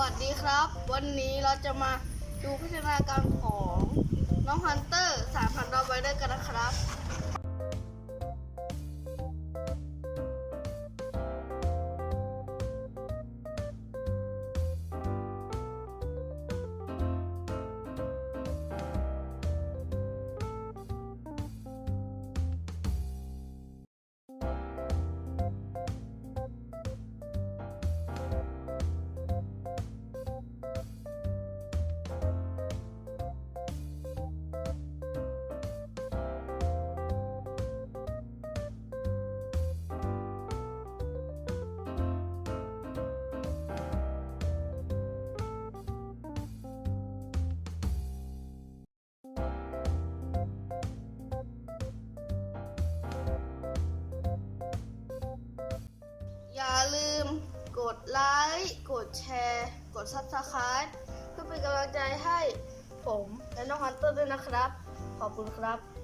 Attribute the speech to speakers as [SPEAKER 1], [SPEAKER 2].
[SPEAKER 1] วัสดีครับ วันนี้เราจะมาดูพัฒนาการ ดไลค์กดแชร์ กดซับสไคร b e เพื่อเป็นกำลังใจให้ผมและน้องฮันเตอร์ด้วยนะครับ ขอบคุณครับ